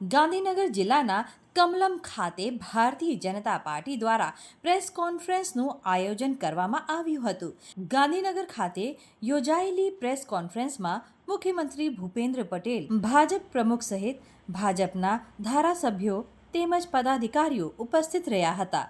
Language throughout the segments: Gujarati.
ગાંધીનગર જિલ્લાના કમલમ ખાતે ભારતીય જનતા પાર્ટી દ્વારા પ્રેસ કોન્ફરન્સનું આયોજન કરવામાં આવ્યું હતું. ગાંધીનગર ખાતે યોજાયેલી પ્રેસ કોન્ફરન્સમાં મુખ્યમંત્રી ભૂપેન્દ્ર પટેલ, ભાજપ પ્રમુખ સહિત ભાજપના ધારાસભ્યો તેમજ પદાધિકારીઓ ઉપસ્થિત રહ્યા હતા.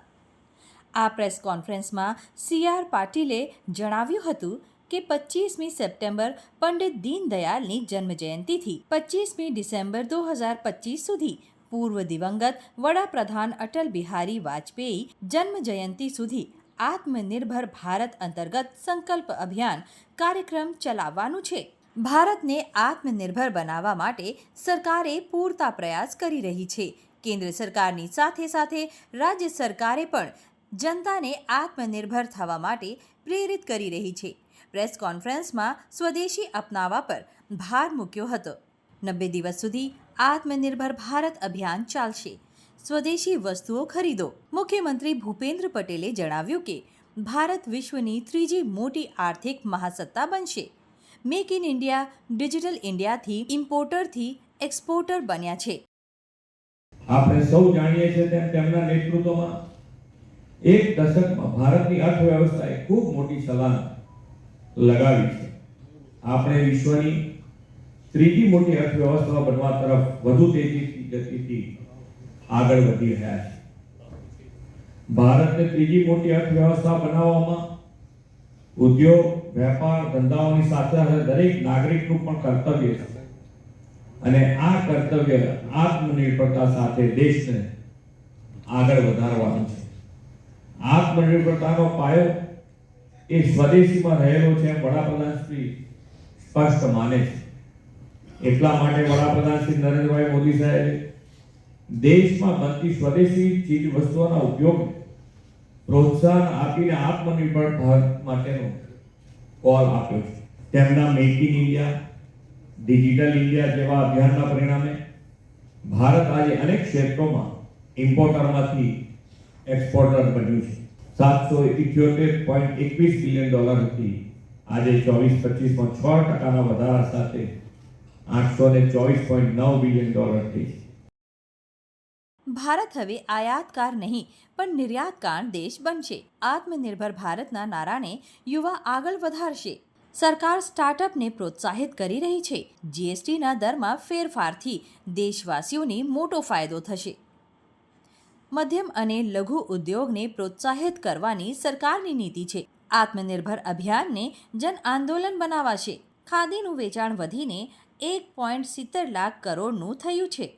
આ પ્રેસ કોન્ફરન્સમાં સી આર પાટીલે જણાવ્યું હતું કે પચીસમી સપ્ટેમ્બર પંડિત દીનદયાલની જન્મજયંતિથી પચીસમી ડિસેમ્બર દો હજાર પચીસ સુધી પૂર્વ દિવંગત વડાપ્રધાન અટલ બિહારી વાજપેયી જન્મજયંતિ સુધી આત્મનિર્ભર ભારત અંતર્ગત સંકલ્પ અભિયાન કાર્યક્રમ ચલાવવાનું છે. ભારતને આત્મનિર્ભર બનાવવા માટે સરકારે પૂરતા પ્રયાસ કરી રહી છે. કેન્દ્ર સરકારની સાથે સાથે રાજ્ય સરકારે પણ જનતાને આત્મનિર્ભર થવા માટે પ્રેરિત કરી રહી છે. પ્રેસ કોન્ફરન્સમાં સ્વદેશી અપનાવવા પર ભાર મૂક્યો હતો. નબ્બે દિવસ સુધી આત્મનિર્ભર ભારત અભિયાન ચાલશે. સ્વદેશી વસ્તુઓ ખરીદો. મુખ્યમંત્રી ભૂપેન્દ્ર પટેલે જણાવ્યું કે, ભારત વિશ્વની ત્રીજી મોટી આર્થિક મહાસત્તા બનશે. મેક ઇન ઇન્ડિયા, ડિજિટલ ઇન્ડિયાથી ઇમ્પોર્ટરથી એક્સપોર્ટર બન્યા છે. આપણે સૌ જાણીએ છીએ તેમ તેમના નેતૃત્વમાં એક દશકમાં ભારતની અર્થવ્યવસ્થાએ ખૂબ મોટી છલાંગ લગાવી છે. આપણે વિશ્વની ત્રીજી મોટી અર્થવ્યવસ્થા બનવા તરફ વધુ તેજીથી ગતિથી આગળ વધી રહ્યા છે. ભારતને ત્રીજી મોટી અર્થવ્યવસ્થા બનાવવામાં ઉદ્યોગ, વેપાર, ધંધાઓની સાથે સાથે દરેક નાગરિકનું પણ કર્તવ્ય છે. અને આ કર્તવ્ય આત્મનિર્ભરતા સાથે દેશને આગળ વધારવાનું છે. આત્મનિર્ભરતાનો પાયો એ સ્વદેશીમાં રહેલો છે વડાપ્રધાન શ્રી સ્પષ્ટ માને છે. એટલા માટે વડાપ્રધાન શ્રી નરેન્દ્રભાઈ મોદી સાહેબે દેશમાં બનતી સ્વદેશી ચીજ વસ્તુઓના ઉપયોગ પ્રોત્સાહન આપીને આત્મનિર્ભર ભારત માટેનો કોલ આપ્યો છે. તેમના make in India digital India જેવા અભિયાનના પરિણામે ભારત આજે અનેક ક્ષેત્રોમાં ઇમ્પોર્ટરમાંથી એક્સપોર્ટર બન્યું છે. સાતસો ઇઠ્યોતેર પોઈન્ટ એકવીસ બિલિયન ડોલર હતી. આજે ચોવીસ પચીસમાં છ ટકાના વધારા સાથે આઠસો ને ચોવીસ પોઈન્ટ નવ બિલિયન ડોલર થઈ ભારત હવે આયાતકાર નહીં, પણ નિર્યાતકાર દેશ બનશે. આત્મનિર્ભર ભારતના નારાને યુવા આગળ વધારશે. સરકાર સ્ટાર્ટઅપને પ્રોત્સાહિત કરી રહી છે. જીએસટીના દરમાં ફેરફારથી દેશવાસીઓને મોટો ફાયદો થશે. મધ્યમ અને લઘુ ઉદ્યોગને પ્રોત્સાહિત કરવાની સરકારની નીતિ છે. આત્મનિર્ભર અભિયાનને જન આંદોલન બનાવાશે. ખાદીનું વેચાણ વધીને એક પોઈન્ટ સિત્તેર લાખ કરોડનું થયું છે.